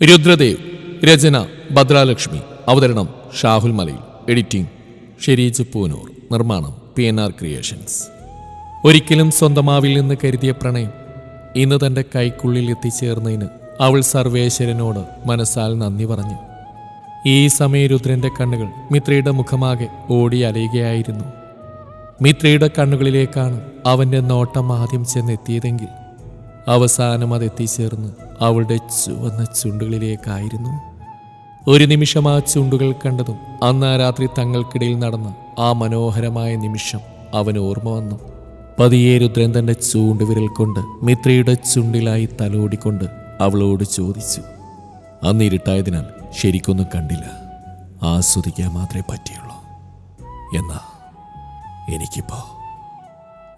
രുദ്രദേവ് രചന ഭദ്രാലക്ഷ്മി അവതരണം ഷാഹുൽ മലയിൽ എഡിറ്റിംഗ് ഷെരീജ് പൂനൂർ നിർമ്മാണം പി എൻ ആർ ക്രിയേഷൻസ് ഒരിക്കലും സ്വന്തമാവിൽ നിന്ന് കരുതിയ പ്രണയം ഇന്ന് തന്റെ കൈക്കുള്ളിൽ എത്തിച്ചേർന്നതിന് അവൾ സർവേശ്വരനോട് മനസ്സാൽ നന്ദി പറഞ്ഞു. ഈ സമയം രുദ്രന്റെ കണ്ണുകൾ മിത്രയുടെ മുഖമാകെ ഓടി അലയുകയായിരുന്നു. മിത്രയുടെ കണ്ണുകളിലേക്കാണ് അവന്റെ നോട്ടം ആദ്യം ചെന്നെത്തിയതെങ്കിൽ അവസാനം അത് എത്തിച്ചേർന്ന് അവളുടെ ചുവന്ന ചുണ്ടുകളിലേക്കായിരുന്നു. ഒരു നിമിഷം ആ ചുണ്ടുകൾ കണ്ടതും അന്ന് ആ രാത്രി തങ്ങൾക്കിടയിൽ നടന്ന ആ മനോഹരമായ നിമിഷം അവൻ ഓർമ്മ വന്നു. പതിയെ രുദ്രൻ തന്റെ ചൂണ്ടുവിരൽ കൊണ്ട് മിത്രയുടെ ചുണ്ടിലായി തലോടിക്കൊണ്ട് അവളോട് ചോദിച്ചു അന്ന് ഇരുട്ടായതിനാൽ ശരിക്കൊന്നും കണ്ടില്ല. ആസ്വദിക്കാൻ മാത്രമേ പറ്റിയുള്ളൂ. എന്നാ എനിക്കിപ്പോ.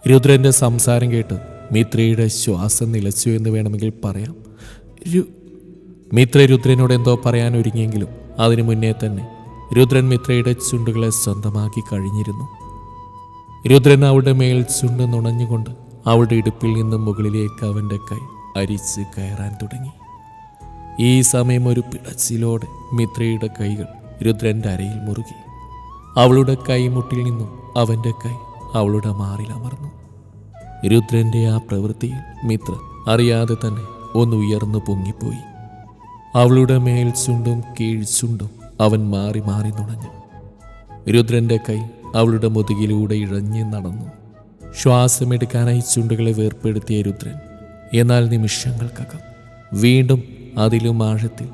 രുദ്രന്റെ സംസാരം കേട്ട് മിത്രയുടെ ശ്വാസം നിലച്ചു എന്ന് വേണമെങ്കിൽ പറയാം. മിത്ര രുദ്രനോട് എന്തോ പറയാൻ ഒരുങ്ങിയെങ്കിലും അതിനു മുന്നേ തന്നെ രുദ്രൻ മിത്രയുടെ ചുണ്ടുകളെ സ്വന്തമാക്കി കഴിഞ്ഞിരുന്നു. രുദ്രൻ അവളുടെ മേൽ ചുണ്ട് നുണഞ്ഞുകൊണ്ട് അവളുടെ ഇടുപ്പിൽ നിന്നും മുകളിലേക്ക് അവന്റെ കൈ അരിച്ച് കയറാൻ തുടങ്ങി. ഈ സമയം ഒരു പിടച്ചിലോടെ മിത്രയുടെ കൈകൾ രുദ്രന്റെ അരയിൽ മുറുകി. അവളുടെ കൈമുട്ടിൽ നിന്നും അവന്റെ കൈ അവളുടെ മാറിൽ അമർന്നു. രുദ്രന്റെ ആ പ്രവൃത്തിയിൽ മിത്ര അറിയാതെ തന്നെ ഒന്ന് ഉയർന്നു പൊങ്ങിപ്പോയി. അവളുടെ മേൽ ചുണ്ടും കീഴ് ചുണ്ടും അവൻ മാറി മാറി നുണഞ്ഞു. രുദ്രന്റെ കൈ അവളുടെ മുതുകിലൂടെ ഇഴഞ്ഞ് നടന്നു. ശ്വാസമെടുക്കാനായി ചുണ്ടുകളെ വേർപ്പെടുത്തിയ രുദ്രൻ എന്നാൽ നിമിഷങ്ങൾക്കകം വീണ്ടും അതിലും ആഴത്തിൽ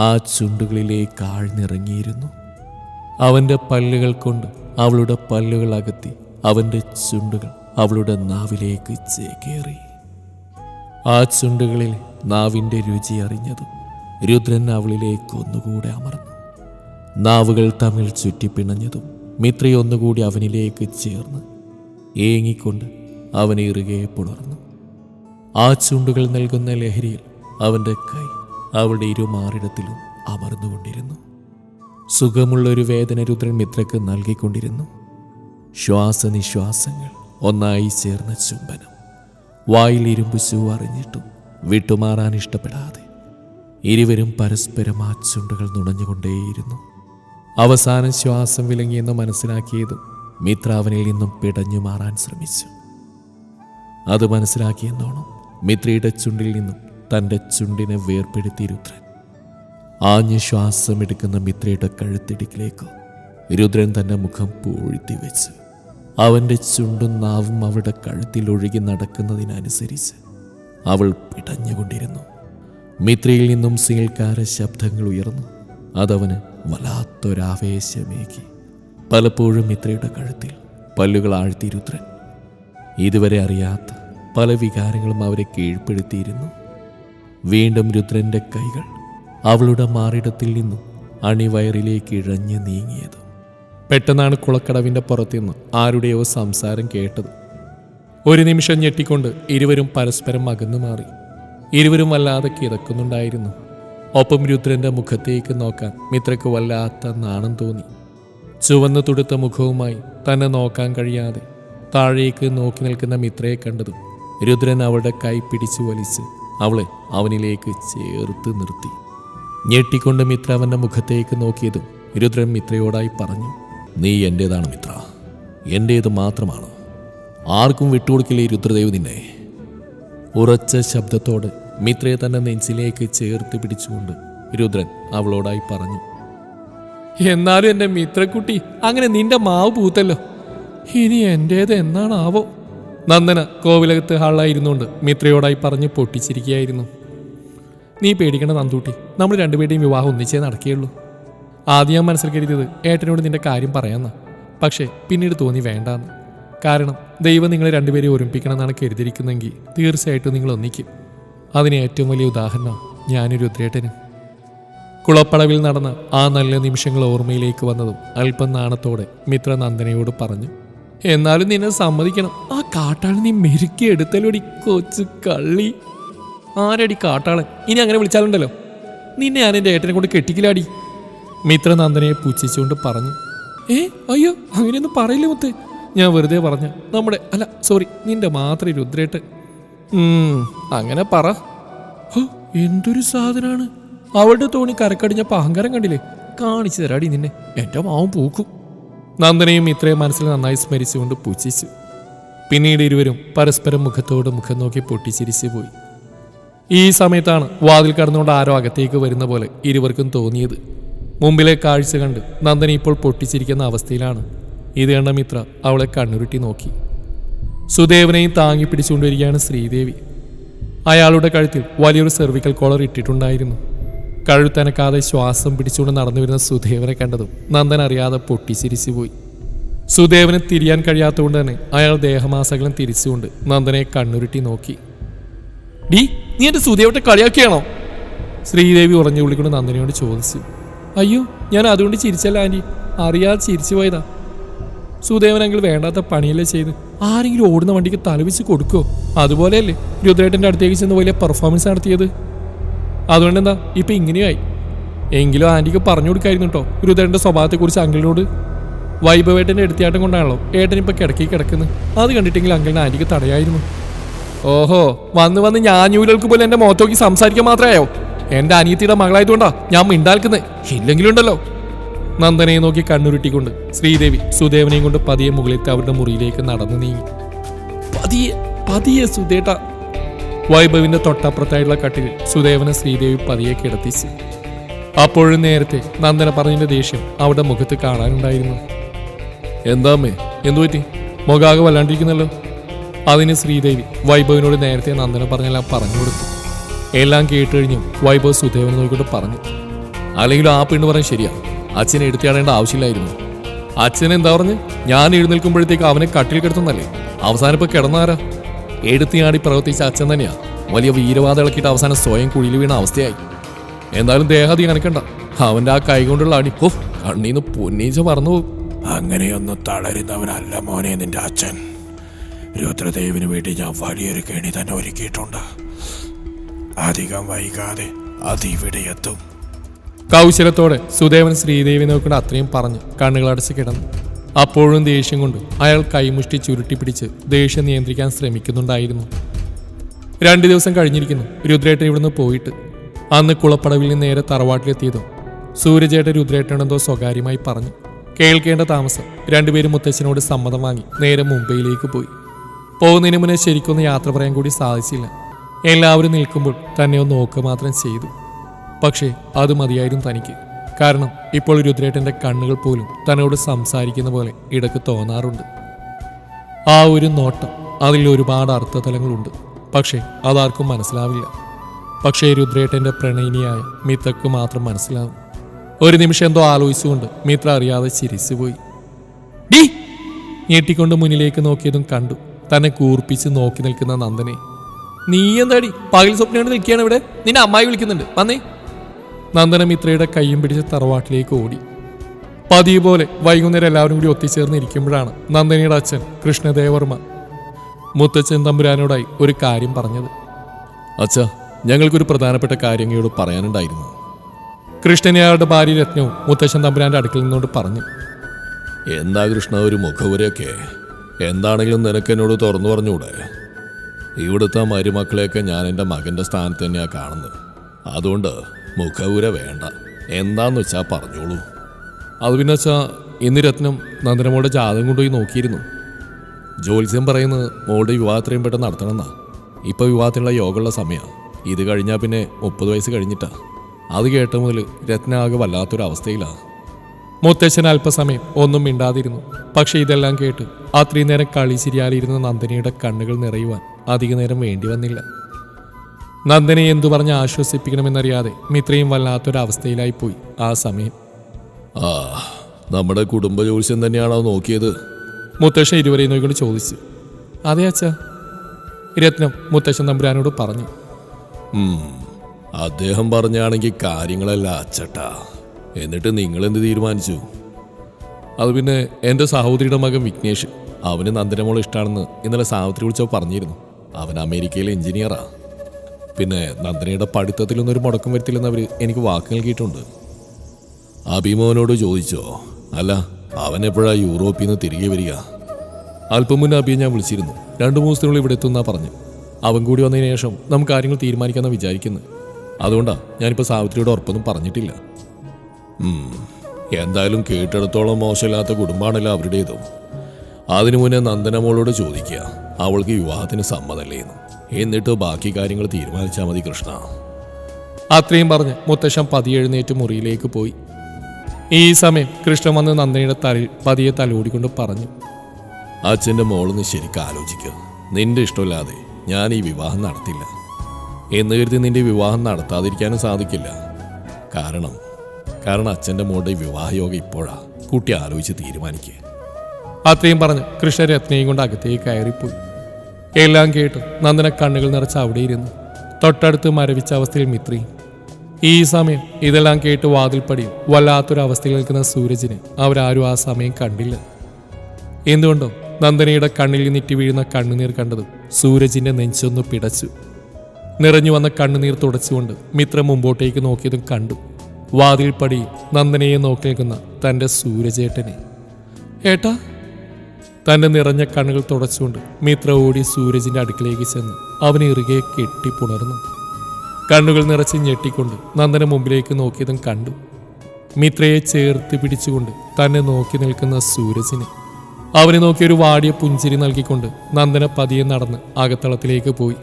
ആ ചുണ്ടുകളിലേക്ക് ആഴ്ന്നിറങ്ങിയിരുന്നു അവന്റെ പല്ലുകൾ കൊണ്ട് അവളുടെ പല്ലുകൾ അകത്തി അവന്റെ ചുണ്ടുകൾ അവളുടെ നാവിലേക്ക് ചേക്കേറി. ആ ചുണ്ടുകളിൽ നാവിന്റെ രുചി അറിഞ്ഞതും രുദ്രൻ അവളിലേക്ക് ഒന്നുകൂടെ അമർന്നു. നാവുകൾ തമ്മിൽ ചുറ്റിപ്പിണഞ്ഞതും മിത്രി ഒന്നുകൂടി അവനിലേക്ക് ചേർന്ന് ഏങ്ങിക്കൊണ്ട് അവനെ ഇറുകെ പുണർന്നു. ആ ചുണ്ടുകൾ നൽകുന്ന ലഹരിയിൽ അവന്റെ കൈ അവളുടെ ഇരുമാറിടത്തിലും അമർന്നുകൊണ്ടിരുന്നു. സുഖമുള്ള ഒരു വേദന രുദ്രൻ മിത്രക്ക് നൽകിക്കൊണ്ടിരുന്നു. ശ്വാസനിശ്വാസങ്ങൾ ഒന്നായി ചേർന്ന ചുംബനം. വായിൽ ഇരുമ്പ് ശു അറിഞ്ഞിട്ടും വിട്ടുമാറാൻ ഇഷ്ടപ്പെടാതെ ഇരുവരും പരസ്പരം ആ ചുണ്ടുകൾ നുണഞ്ഞുകൊണ്ടേയിരുന്നു. അവസാന ശ്വാസം വിലങ്ങിയെന്ന് മനസ്സിലാക്കിയതും മിത്രാവനിൽ നിന്നും പിടഞ്ഞു മാറാൻ ശ്രമിച്ചു. അത് മനസ്സിലാക്കിയെന്നോണം മിത്രയുടെ ചുണ്ടിൽ നിന്നും തന്റെ ചുണ്ടിനെ വേർപ്പെടുത്തി രുദ്രൻ. ആഞ്ഞ് ശ്വാസമെടുക്കുന്ന മിത്രയുടെ കഴുത്തിടുക്കിലേക്ക് രുദ്രൻ തന്റെ മുഖം പൂഴ്ത്തി വെച്ച്. അവന്റെ ചുണ്ടും നാവും അവളുടെ കഴുത്തിൽ ഒഴുകി നടക്കുന്നതിനനുസരിച്ച് അവൾ പിടഞ്ഞുകൊണ്ടിരുന്നു. മിത്രയിൽ നിന്നും സീൽക്കാര ശബ്ദങ്ങൾ ഉയർന്നു. അതവന് വല്ലാത്തൊരാവേശമേകി. പലപ്പോഴും മിത്രയുടെ കഴുത്തിൽ പല്ലുകൾ ആഴ്ത്തി രുദ്രൻ. ഇതുവരെ അറിയാത്ത പല വികാരങ്ങളും അവരെ കീഴ്പ്പെടുത്തിയിരുന്നു. വീണ്ടും രുദ്രന്റെ കൈകൾ അവളുടെ മാറിടത്തിൽ നിന്നും അണിവയറിലേക്ക് ഇഴഞ്ഞു നീങ്ങിയത്. പെട്ടെന്നാണ് കുളക്കടവിന്റെ പുറത്തുനിന്ന് ആരുടെയോ സംസാരം കേട്ടത്. ഒരു നിമിഷം ഞെട്ടിക്കൊണ്ട് ഇരുവരും പരസ്പരം അകന്നു മാറി. ഇരുവരും വല്ലാതെ കിതക്കുന്നുണ്ടായിരുന്നു. ഒപ്പം രുദ്രന്റെ മുഖത്തേക്ക് നോക്കാൻ മിത്രക്ക് വല്ലാത്ത നാണം തോന്നി. ചുവന്നു തുടുത്ത മുഖവുമായി തന്നെ നോക്കാൻ കഴിയാതെ താഴേക്ക് നോക്കി നിൽക്കുന്ന മിത്രയെ കണ്ടതും രുദ്രൻ അവളുടെ കൈ പിടിച്ചു വലിച്ച് അവളെ അവനിലേക്ക് ചേർത്ത് നിർത്തി. ഞെട്ടിക്കൊണ്ട് മിത്ര അവന്റെ മുഖത്തേക്ക് നോക്കിയതും രുദ്രൻ മിത്രയോടായി പറഞ്ഞു നീ എന്റേതാണ് മിത്ര. എന്റേത് മാത്രമാണ്. ആർക്കും വിട്ടുകൊടുക്കില്ല രുദ്രദേവ് നിന്നെ. ഉറച്ച ശബ്ദത്തോട് മിത്രയെ തന്നെ നെഞ്ചിലേക്ക് ചേർത്ത് പിടിച്ചുകൊണ്ട് രുദ്രൻ അവളോടായി പറഞ്ഞു എന്നാലും എന്റെ മിത്രക്കുട്ടി അങ്ങനെ നിന്റെ മാവ് പൂത്തല്ലോ. ഇനി എന്റേത് എന്നാണാവോ? നന്ദന കോവിലകത്ത് ഹാളായിരുന്നുകൊണ്ട് മിത്രയോടായി പറഞ്ഞ് പൊട്ടിച്ചിരിക്കുകയായിരുന്നു. നീ പേടിക്കണ്ട നന്ദൂട്ടി. നമ്മൾ രണ്ടുപേരുടെയും വിവാഹം ഒന്നിച്ചേ നടക്കുകയുള്ളൂ. ആദ്യം ഞാൻ മനസ്സിൽ കരുതിയത് ഏട്ടനോട് നിന്റെ കാര്യം പറയാമെന്ന പക്ഷേ പിന്നീട് തോന്നി വേണ്ടാന്ന്. കാരണം ദൈവം നിങ്ങളെ രണ്ടുപേരെയും ഒരുമിപ്പിക്കണമെന്നാണ് കരുതിയിരിക്കുന്നതെങ്കിൽ തീർച്ചയായിട്ടും നിങ്ങൾ ഒന്നിക്കും. അതിന് ഏറ്റവും വലിയ ഉദാഹരണം ഞാനൊരു ഉദ്രേട്ടനും. കുളപ്പളവിൽ നടന്ന ആ നല്ല നിമിഷങ്ങൾ ഓർമ്മയിലേക്ക് വന്നതും അല്പം നാണത്തോടെ മിത്ര നന്ദനയോട് പറഞ്ഞു എന്നാലും നിന്നെ സമ്മതിക്കണം. ആ കാട്ടാളൻ നീ മെരുക്കി എടുത്തലോടി കൊച്ചു കള്ളി. ആരടി കാട്ടാളൻ? ഇനി അങ്ങനെ വിളിച്ചാലുണ്ടല്ലോ. നിന്നെ ഞാൻ എന്റെ ഏട്ടനെ കൊണ്ട് കെട്ടിക്കില്ലാടി. മിത്ര നന്ദനയെ പുച്ഛിച്ചുകൊണ്ട് പറഞ്ഞു ഏ അയ്യോ അങ്ങനെയൊന്നും പറയില്ല മുത്ത്? ഞാൻ വെറുതെ പറഞ്ഞു നമ്മുടെ അല്ല സോറി നിന്റെ മാത്രം രുദ്രേട്ട് അങ്ങനെ പറ. എന്തൊരു സാധനമാണ് അവളുടെ തോണി കരക്കടിഞ്ഞപ്പോൾ അഹങ്കാരം കണ്ടില്ലേ? കാണിച്ചു തരാടി നിന്നെ. എന്റെ മാവും പൂക്കും. നന്ദനയും ഇത്രയും മനസ്സിൽ നന്നായി സ്മരിച്ചുകൊണ്ട് പുച്ഛിച്ചു. പിന്നീട് ഇരുവരും പരസ്പരം മുഖത്തോട് മുഖം നോക്കി പൊട്ടിച്ചിരിച്ചു പോയി. ഈ സമയത്താണ് വാതിൽ കടന്നുകൊണ്ട് ആരോ അകത്തേക്ക് വരുന്ന പോലെ ഇരുവർക്കും തോന്നിയത്. മുമ്പിലെ കാഴ്ച കണ്ട് നന്ദനി ഇപ്പോൾ പൊട്ടിച്ചിരിക്കുന്ന അവസ്ഥയിലാണ്. ഇത് കണ്ട മിത്ര അവളെ കണ്ണുരുട്ടി നോക്കി. സുദേവനെയും താങ്ങി പിടിച്ചുകൊണ്ടിരിക്കുകയാണ് ശ്രീദേവി. അയാളുടെ കഴുത്തിൽ വലിയൊരു സെർവിക്കൽ കോളർ ഇട്ടിട്ടുണ്ടായിരുന്നു. കഴുത്തനക്കാതെ ശ്വാസം പിടിച്ചുകൊണ്ട് നടന്നു വരുന്ന സുദേവനെ കണ്ടതും നന്ദൻ അറിയാതെ പൊട്ടിച്ചിരിച്ചു പോയി. സുദേവന് തിരിയാൻ കഴിയാത്തതുകൊണ്ട് തന്നെ അയാൾ ദേഹമാസകലം തിരിച്ചുകൊണ്ട് നന്ദനെ കണ്ണുരുട്ടി നോക്കി. ഡി നീ എന്റെ സുദേവട്ടെ കളിയാക്കിയാണോ? ശ്രീദേവി ഉറഞ്ഞു വിളിക്കൊണ്ട് നന്ദനയോട് ചോദിച്ചു. അയ്യോ ഞാൻ അതുകൊണ്ട് ചിരിച്ചല്ല ആന്റി അറിയാതെ ചിരിച്ചു പോയതാ. സുദേവനെങ്കിൽ വേണ്ടാത്ത പണിയല്ലേ ചെയ്ത്. ആരെങ്കിലും ഓടുന്ന വണ്ടിക്ക് തലവിച്ച് കൊടുക്കോ? അതുപോലെയല്ലേ രുദ്രേട്ടന്റെ അടുത്തേക്ക് ചെന്ന് വലിയ പെർഫോമൻസ് നടത്തിയത്. അതുകൊണ്ട് എന്താ ഇപ്പം ഇങ്ങനെയായി. എങ്കിലും ആന്റിക്ക് പറഞ്ഞു കൊടുക്കായിരുന്നു കേട്ടോ രുദ്രേട്ടന്റെ സ്വഭാവത്തെക്കുറിച്ച് അങ്കിളിനോട്. വൈഭവേട്ടന്റെ എടുത്തിയാട്ടം കൊണ്ടാണല്ലോ ഏട്ടൻ ഇപ്പം കിടക്കി കിടക്കുന്നത്. അത് കണ്ടിട്ടെങ്കിൽ അങ്കിളിന് ആന്റിക്ക് തടയായിരുന്നു. ഓഹോ വന്ന് വന്ന് ഞാഞ്ഞൂലുകൾക്ക് പോലും എന്റെ മുഖത്തോക്കി സംസാരിക്കാൻ മാത്രമായോ? എന്റെ അനിയത്തിയുടെ മകളായതുകൊണ്ടാ ഞാൻ മിണ്ടാൽക്കുന്നത് ഇല്ലെങ്കിലുണ്ടല്ലോ. നന്ദനയെ നോക്കി കണ്ണുരുട്ടിക്കൊണ്ട് ശ്രീദേവി സുദേവനെയും കൊണ്ട് പതിയെ മുകളിലത്തെ അവരുടെ മുറിയിലേക്ക് നടന്നു നീങ്ങി. പതിയെ പതിയെ സുദേട്ട. വൈഭവിന്റെ തൊട്ടപ്പുറത്തായുള്ള കട്ടിലിൽ സുദേവനെ ശ്രീദേവി പതിയെ കിടത്തി അപ്പോഴും നേരത്തെ നന്ദന പറഞ്ഞതിന്റെ ദേഷ്യം അവിടെ മുഖത്ത് കാണാനുണ്ടായിരുന്നു. എന്താമ്മേ എന്തു പറ്റി? മുഖാകെ വല്ലാണ്ടിരിക്കുന്നല്ലോ. അതിന് ശ്രീദേവി വൈഭവിനോട് നേരത്തെ നന്ദന പറഞ്ഞെല്ലാം പറഞ്ഞു കൊടുത്തു. എല്ലാം കേട്ട് കഴിഞ്ഞു വൈഭവ് സുദേവനെ നോക്കിക്കൊണ്ട് പറഞ്ഞു അല്ലെങ്കിൽ ആ പെണ്ണ് പറയാൻ ശരിയാ. അച്ഛനെ എടുത്തിയാടേണ്ട ആവശ്യമില്ലായിരുന്നു. അച്ഛൻ എന്താ പറഞ്ഞ്? ഞാൻ എഴുന്നേൽക്കുമ്പോഴത്തേക്ക് അവനെ കട്ടിൽ കിടത്തുന്നല്ലേ അവസാനം ഇപ്പൊ കിടന്നാരാ? എടുത്തിയാടി പ്രവർത്തിച്ച അച്ഛൻ തന്നെയാ. വലിയ വീരവാദം ഇളക്കിയിട്ട് അവസാനം സ്വയം കുഴിയിൽ വീണ അവസ്ഥയായി. എന്തായാലും ദേഹാതി കണക്കണ്ട അവന്റെ ആ കൈ കൊണ്ടുള്ള അടി. ഓ കണ്ണീന്ന് പൊന്നീച്ച പറഞ്ഞു അങ്ങനെയൊന്നും തളരുന്നവനല്ല മോനെ നിന്റെ അച്ഛൻ. രുദ്രദേവിന് വേണ്ടി ഞാൻ വലിയൊരു കെണി തന്നെ ഒരുക്കിയിട്ടുണ്ട്. അധികം വൈകാതെ അതിവിടെ എത്തും കൗശലത്തോടെ സുദേവൻ ശ്രീദേവി നോക്കുന്ന അത്രയും പറഞ്ഞു. കണ്ണുകളടച്ച് കിടന്നു. അപ്പോഴും ദേഷ്യം കൊണ്ട് അയാൾ കൈമുഷ്ടി ചുരുട്ടി പിടിച്ച് ദേഷ്യം നിയന്ത്രിക്കാൻ ശ്രമിക്കുന്നുണ്ടായിരുന്നു. രണ്ടു ദിവസം കഴിഞ്ഞിരിക്കുന്നു. രുദ്രേട്ടൻ ഇവിടുന്ന് പോയിട്ട് അന്ന് കുളപ്പടവിൽ നിന്ന് നേരെ തറവാട്ടിലെത്തിയതും സൂര്യചേട്ടൻ രുദ്രേട്ടനെന്തോ സ്വകാര്യമായി പറഞ്ഞു. കേൾക്കേണ്ട താമസം. രണ്ടുപേരും മുത്തച്ഛനോട് സമ്മതം വാങ്ങി നേരെ മുംബൈയിലേക്ക് പോയി. പോകുന്നതിന് മുന്നേ ശരിക്കൊന്ന് യാത്ര പറയാൻ കൂടി സാധിച്ചില്ല. എല്ലാവരും നിൽക്കുമ്പോൾ തന്നെ ഒന്ന് നോക്കുക മാത്രം ചെയ്തു. പക്ഷേ അത് മതിയായിരുന്നു തനിക്ക്. കാരണം ഇപ്പോൾ രുദ്രേട്ടന്റെ കണ്ണുകൾ പോലും തന്നോട് സംസാരിക്കുന്ന പോലെ ഇടയ്ക്ക് തോന്നാറുണ്ട്. ആ ഒരു നോട്ടം അതിൽ ഒരുപാട് അർത്ഥതലങ്ങളുണ്ട്. പക്ഷേ അതാർക്കും മനസ്സിലാവില്ല. പക്ഷേ രുദ്രേട്ടന്റെ പ്രണയിനിയായ മിത്രക്ക് മാത്രം മനസ്സിലാവും. ഒരു നിമിഷം എന്തോ ആലോചിച്ചുകൊണ്ട് മിത്ര അറിയാതെ ചിരിച്ചുപോയി. ഡീ! ഞെട്ടിക്കൊണ്ട് മുന്നിലേക്ക് നോക്കിയതും കണ്ടു. തന്നെ കൂർപ്പിച്ച് നോക്കി നിൽക്കുന്ന നന്ദനെ. നീ എന്താടി പകൽ സ്വപ്നം നിൽക്കുകയാണ് ഇവിടെ. നിന്നെ അമ്മായി വിളിക്കുന്നുണ്ട്. വന്നേ. നന്ദന മിത്രയുടെ കൈയും പിടിച്ച് തറവാട്ടിലേക്ക് ഓടി. പതിവ് പോലെ വൈകുന്നേരം എല്ലാവരും കൂടി ഒത്തുചേർന്ന് ഇരിക്കുമ്പോഴാണ് നന്ദനിയുടെ അച്ഛൻ കൃഷ്ണദേവർമ്മ മുത്തച്ഛൻ തമ്പുരാനോടായി ഒരു കാര്യം പറഞ്ഞത്. അച്ഛ ഞങ്ങൾക്കൊരു പ്രധാനപ്പെട്ട കാര്യം ഇങ്ങോട് പറയാനുണ്ടായിരുന്നു. കൃഷ്ണനെ അയാളുടെ ഭാര്യ രത്നവും മുത്തച്ഛൻ തമ്പുരാന്റെ അടുക്കൽ നിന്നോട് പറഞ്ഞു. എന്താ കൃഷ്ണ ഒരു മുഖവുരയൊക്കെ എന്താണെങ്കിലും നിനക്ക് എന്നോട് തുറന്നു പറഞ്ഞൂടെ ഇവിടുത്തെ മരുമക്കളെയൊക്കെ ഞാൻ എന്റെ മകന്റെ സ്ഥാനത്ത് തന്നെയാണ് കാണുന്നത്. അതുകൊണ്ട് മുഖവുര വേണ്ട. എന്താന്ന് വെച്ചാൽ പറഞ്ഞോളൂ. അത് പിന്നെ വെച്ചാൽ ഇന്ന് രത്നം നന്ദനമോടെ ജാതകം കൊണ്ടുപോയി നോക്കിയിരുന്നു. ജ്യോത്സ്യം പറയുന്നത് മോളുടെ വിവാഹം എത്രയും പെട്ടെന്ന് നടത്തണമെന്നാ. ഇപ്പോൾ വിവാഹത്തിനുള്ള യോഗമുള്ള സമയമാണ് ഇത് കഴിഞ്ഞാൽ പിന്നെ മുപ്പത് വയസ്സ് കഴിഞ്ഞിട്ടാ. അത് കേട്ട മുതൽ രത്ന ആകെ വല്ലാത്തൊരവസ്ഥയിലാണ് മുത്തശ്ശൻ അല്പസമയം ഒന്നും മിണ്ടാതിരുന്നു. പക്ഷേ ഇതെല്ലാം കേട്ട് അത്രയും നേരം കളി ശരിയാലിരുന്ന നന്ദിനിയുടെ കണ്ണുകൾ നിറയുവാൻ അധിക നേരം വേണ്ടി വന്നില്ല. നന്ദനെ എന്തു പറഞ്ഞ് ആശ്വസിപ്പിക്കണമെന്നറിയാതെ മിത്രയും വല്ലാത്തൊരവസ്ഥയിലായിപ്പോയി ആ സമയം. ആ നമ്മുടെ കുടുംബ ജോത്സ്യം തന്നെയാണോ നോക്കിയത്? മുത്തശ്ശൻ ഇരുവരെയും നോക്കിക്കൊണ്ട് ചോദിച്ചു. അതെ അച്ഛ രത്നം മുത്തശ്ശൻ നമ്പുരാനോട് പറഞ്ഞു. അദ്ദേഹം പറഞ്ഞാണെങ്കിൽ കാര്യങ്ങളല്ല അച്ചട്ടാ. എന്നിട്ട് നിങ്ങൾ എന്ത് തീരുമാനിച്ചു? അത് പിന്നെ എന്റെ സഹോദരിയുടെ മകൻ വിഘ്നേഷ്. അവന് നന്ദനമോൾ ഇഷ്ടമാണെന്ന് ഇന്നലെ സാവിത്രി വിളിച്ചോ പറഞ്ഞിരുന്നു. അവൻ അമേരിക്കയിലെ എഞ്ചിനീയറാ. പിന്നെ നന്ദനയുടെ പഠിത്തത്തിലൊന്നും ഒരു മുടക്കം വരുത്തില്ലെന്ന് അവർ എനിക്ക് വാക്ക് നൽകിയിട്ടുണ്ട്. അഭിമോനോട് ചോദിച്ചോ. അല്ല അവൻ എപ്പോഴാണ് യൂറോപ്പിൽ നിന്ന് തിരികെ വരിക? അല്പം മുന്നേ അഭിയെ ഞാൻ വിളിച്ചിരുന്നു. രണ്ടു മൂന്ന് ദിവസത്തിനുള്ളിൽ ഇവിടെ എത്തുന്നാ പറഞ്ഞു. അവൻ കൂടി വന്നതിന് ശേഷം നമുക്ക് കാര്യങ്ങൾ തീരുമാനിക്കാമെന്ന് വിചാരിക്കുന്നു. അതുകൊണ്ടാ ഞാനിപ്പോൾ സാവിത്രിയുടെ ഉറപ്പൊന്നും പറഞ്ഞിട്ടില്ല. എന്തായാലും കേട്ടിടത്തോളം മോശമില്ലാത്ത കുടുംബമാണല്ലോ അവരുടേതും. അതിനു മുന്നേ നന്ദനമോളോട് ചോദിക്കുക അവൾക്ക് വിവാഹത്തിന് സമ്മതല്ലേന്ന് എന്നിട്ട് ബാക്കി കാര്യങ്ങൾ തീരുമാനിച്ചാൽ മതി കൃഷ്ണ. അത്രയും പറഞ്ഞ് മുത്തശ്ശൻ പതിയെഴുന്നേറ്റ് മുറിയിലേക്ക് പോയി. ഈ സമയം കൃഷ്ണൻ വന്ന് നന്ദിയുടെ തലയിൽ പതിയെ തലോടിക്കൊണ്ട് പറഞ്ഞു. അച്ഛന്റെ മോളൊന്ന് ശരിക്കും ആലോചിക്കുക നിന്റെ ഇഷ്ടമില്ലാതെ ഞാൻ ഈ വിവാഹം നടത്തില്ല. എന്ന് കരുതി നിന്റെ വിവാഹം നടത്താതിരിക്കാനും സാധിക്കില്ല. കാരണം കാരണം അച്ഛന്റെ മോളുടെ ഈ വിവാഹയോഗം ഇപ്പോഴാ. കുട്ടി ആലോചിച്ച് തീരുമാനിക്കുക അത്രയും പറഞ്ഞ് കൃഷ്ണ രത്നയും കൊണ്ട് അകത്തേക്ക് കയറിപ്പോയി. എല്ലാം കേട്ട് നന്ദന കണ്ണുകൾ നിറച്ച് അവിടെ ഇരുന്നു. തൊട്ടടുത്ത് മരവിച്ച അവസ്ഥയിൽ മിത്രി. ഈ സമയം ഇതെല്ലാം കേട്ട് വാതിൽപ്പടിയും വല്ലാത്തൊരു അവസ്ഥയിൽ നിൽക്കുന്ന സൂരജിനെ അവരാരും ആ സമയം കണ്ടില്ല. എന്തുകൊണ്ടോ നന്ദനയുടെ കണ്ണിൽ നിറ്റി വീഴുന്ന കണ്ണുനീർ കണ്ടത് സൂരജിന്റെ നെഞ്ചൊന്ന് പിടച്ചു. നിറഞ്ഞു വന്ന കണ്ണുനീർ തുടച്ചുകൊണ്ട് മിത്ര മുമ്പോട്ടേക്ക് നോക്കിയതും കണ്ടു. വാതിൽപ്പടി നന്ദനയെ നോക്കി നിൽക്കുന്ന തന്റെ സൂരജേട്ടനെ. ഏട്ടാ തന്റെ നിറഞ്ഞ കണ്ണുകൾ തുടച്ചുകൊണ്ട് മിത്ര ഓടി സൂരജിന്റെ അടുക്കിലേക്ക് ചെന്ന് അവനെ ഇറുകെ കെട്ടിപ്പുണർന്നു കണ്ണുകൾ നിറച്ച് ഞെട്ടിക്കൊണ്ട് നന്ദന മുമ്പിലേക്ക് നോക്കിയതും കണ്ടു. മിത്രയെ ചേർത്ത് പിടിച്ചുകൊണ്ട് തന്നെ നോക്കി നിൽക്കുന്ന സൂരജിനെ അവനെ നോക്കി ഒരു വാടിയ പുഞ്ചിരി നൽകിക്കൊണ്ട് നന്ദന പതിയെ നടന്ന് അകത്തളത്തിലേക്ക് പോയി.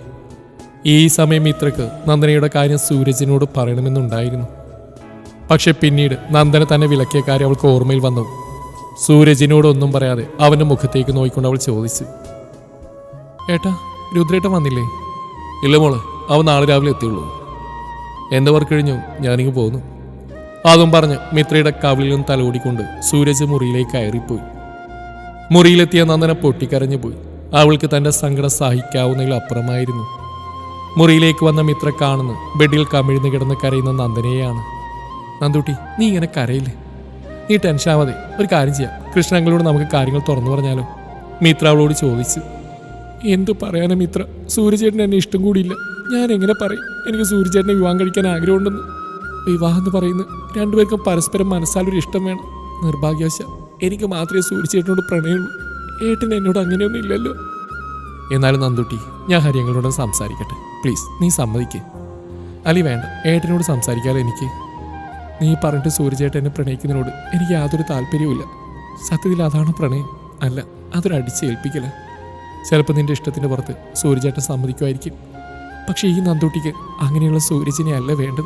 ഈ സമയം മിത്രക്ക് നന്ദനയുടെ കാര്യം സൂരജിനോട് പറയണമെന്നുണ്ടായിരുന്നു. പക്ഷെ പിന്നീട് നന്ദന തന്നെ വിലക്കിയ കാര്യം അവൾക്ക് ഓർമ്മയിൽ വന്നു. സൂരജിനോട് ഒന്നും പറയാതെ അവന്റെ മുഖത്തേക്ക് നോക്കിക്കൊണ്ട് അവൾ ചോദിച്ചു. ഏട്ടാ രുദ്രേട്ടൻ വന്നില്ലേ? ഇല്ല മോളെ അവൻ നാളെ രാവിലെ എത്തിയുള്ളൂ. എന്റെ വർക്ക് കഴിഞ്ഞു? ഞാനിങ്ങ് പോന്നു. അതും പറഞ്ഞ് മിത്രയുടെ കവിളിൽ നിന്ന് തലോടിക്കൊണ്ട് സൂരജ് മുറിയിലേക്ക് കയറിപ്പോയി. മുറിയിലെത്തിയ നന്ദന പൊട്ടിക്കരഞ്ഞു പോയി. അവൾക്ക് തന്റെ സങ്കടം സഹിക്കാവുന്നതിൽ അപ്പുറമായിരുന്നു. മുറിയിലേക്ക് വന്ന മിത്ര കാണുന്നു ബെഡിൽ കമിഴ്ന്ന് കിടന്ന് കരയുന്ന നന്ദനയെയാണ് നന്ദുട്ടി നീ ഇങ്ങനെ കരയില്ലേ? നീ മതി. ഒരു കാര്യം ചെയ്യാം. കൃഷ്ണങ്ങളോട് നമുക്ക് കാര്യങ്ങൾ തുറന്നു പറഞ്ഞാലോ? മിത്ര അവളോട് ചോദിച്ചു. എന്തു പറയാനാ മിത്ര? സൂര്യചേട്ടന് എന്നെ ഇഷ്ടം കൂടിയില്ല. ഞാൻ എങ്ങനെ പറയും? എനിക്ക് സൂര്യചേട്ടനെ വിവാഹം കഴിക്കാൻ ആഗ്രഹമുണ്ടെന്ന്. വിവാഹം എന്ന് പറയുന്നത് രണ്ടുപേർക്കും പരസ്പരം മനസ്സാലൊരു ഇഷ്ടം വേണം. നിർഭാഗ്യവശ എനിക്ക് മാത്രമേ സൂര്യചേട്ടനോട് പ്രണയമുള്ളൂ. ഏട്ടൻ എന്നോട് അങ്ങനെയൊന്നും ഇല്ലല്ലോ. എന്നാലും നന്ദുട്ടി ഞാൻ ഹരിയങ്ങളോട് സംസാരിക്കട്ടെ. പ്ലീസ് നീ സമ്മതിക്കേ. അലി വേണ്ട. ഏട്ടനോട് സംസാരിക്കാതെ എനിക്ക് നീ പറഞ്ഞിട്ട് സൂര്യചേട്ടനെ പ്രണയിക്കുന്നതിനോട് എനിക്ക് യാതൊരു താല്പര്യവുമില്ല. സത്യത്തിൽ അതാണ് പ്രണയം. അല്ല അതൊരു അടിച്ചേൽപ്പിക്കല. ചിലപ്പോൾ നിന്റെ ഇഷ്ടത്തിന്റെ പുറത്ത് സൂര്യചേട്ടൻ സമ്മതിക്കുമായിരിക്കും. പക്ഷേ ഈ നന്ദൂട്ടിക്ക് അങ്ങനെയുള്ള സൂര്യജിനെ അല്ല വേണ്ടത്.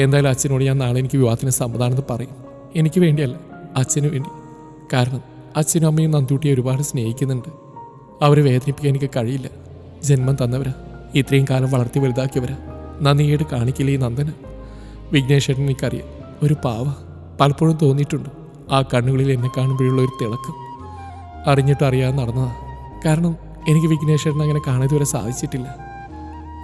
എന്തായാലും അച്ഛനോട് ഞാൻ നാളെ എനിക്ക് വിവാഹത്തിന് സമ്മതാണെന്ന് പറയും. എനിക്ക് വേണ്ടിയല്ല അച്ഛന് വേണ്ടി. കാരണം അച്ഛനും അമ്മയും നന്ദൂട്ടിയെ ഒരുപാട് സ്നേഹിക്കുന്നുണ്ട്. അവരെ വേദനിപ്പിക്കാൻ എനിക്ക് കഴിയില്ല. ജന്മം തന്നവരാ. ഇത്രയും കാലം വളർത്തി വലുതാക്കിയവരാ. നന്ദിയേട് കാണിക്കില്ല ഈ നന്ദന? വിഘ്നേശ്വരൻ എനിക്കറിയാം ഒരു പാവ പലപ്പോഴും തോന്നിയിട്ടുണ്ട്. ആ കണ്ണുകളിൽ എന്നെ കാണുമ്പോഴുള്ള ഒരു തിളക്കം. അറിഞ്ഞിട്ട് അറിയാതെ നടന്നതാണ് കാരണം എനിക്ക് വിഘ്നേശ്വരൻ അങ്ങനെ കാണാൻ ഇതുവരെ സാധിച്ചിട്ടില്ല.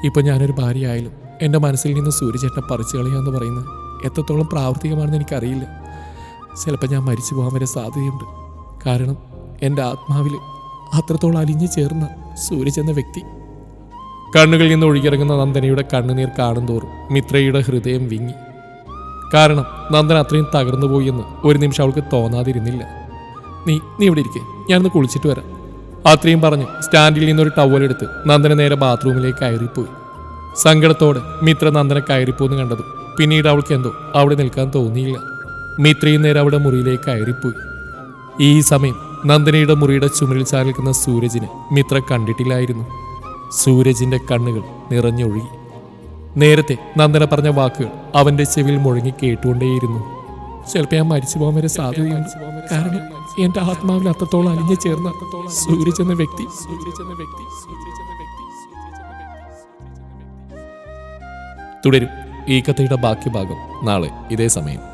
ഇപ്പോൾ ഞാനൊരു ഭാര്യയായാലും എന്റെ മനസ്സിൽ നിന്ന് സൂര്യചേട്ടനെ പറിച്ചു കളയാന്ന് പറയുന്നത് എത്രത്തോളം പ്രാവർത്തികമാണെന്ന് എനിക്കറിയില്ല. ചിലപ്പോൾ ഞാൻ മരിച്ചു പോകാൻ വരെ സാധ്യതയുണ്ട്. കാരണം എന്റെ ആത്മാവിൽ അത്രത്തോളം അലിഞ്ഞു ചേർന്ന സൂര്യജ് എന്ന വ്യക്തി കണ്ണുകളിൽ നിന്ന് ഒഴുകിയിറങ്ങുന്ന നന്ദനയുടെ കണ്ണുനീർ കാണും തോറും മിത്രയുടെ ഹൃദയം വിങ്ങി. കാരണം നന്ദന അത്രയും തകർന്നു പോയി എന്ന് ഒരു നിമിഷം അവൾക്ക് തോന്നാതിരുന്നില്ല. നീ നീ ഇവിടെ ഇരിക്കേ. ഞാനൊന്ന് കുളിച്ചിട്ട് വരാം. അത്രയും പറഞ്ഞ് സ്റ്റാൻഡിൽ നിന്നൊരു ടവലെടുത്ത് നന്ദന നേരെ ബാത്റൂമിലേക്ക് കയറിപ്പോയി. സങ്കടത്തോടെ മിത്ര നന്ദന കയറിപ്പോന്ന് കണ്ടതും പിന്നീട് അവൾക്ക് എന്തോ അവിടെ നിൽക്കാൻ തോന്നിയില്ല. മിത്രയും നേരെ അവിടെ മുറിയിലേക്ക് കയറിപ്പോയി. ഈ സമയം നന്ദനയുടെ മുറിയുടെ ചുമരിൽ ചാലിക്കുന്ന സൂരജിനെ മിത്ര കണ്ടിട്ടില്ലായിരുന്നു. സൂരജിന്റെ കണ്ണുകൾ നിറഞ്ഞൊഴുകി. നേരത്തെ നന്ദന പറഞ്ഞ വാക്കുകൾ അവന്റെ ചെവിയിൽ മുഴങ്ങി കേട്ടുകൊണ്ടേയിരുന്നു. ചിലപ്പോൾ ഞാൻ മരിച്ചു പോകാൻ വരെ സാധ്യതയുണ്ട്. കാരണം എന്റെ ആത്മാവിൽ അത്രത്തോളം അലിഞ്ഞു ചേർന്ന സൂരജ് എന്ന വ്യക്തി തുടരും ഈ കഥയുടെ ബാക്കി ഭാഗം നാളെ ഇതേ സമയം.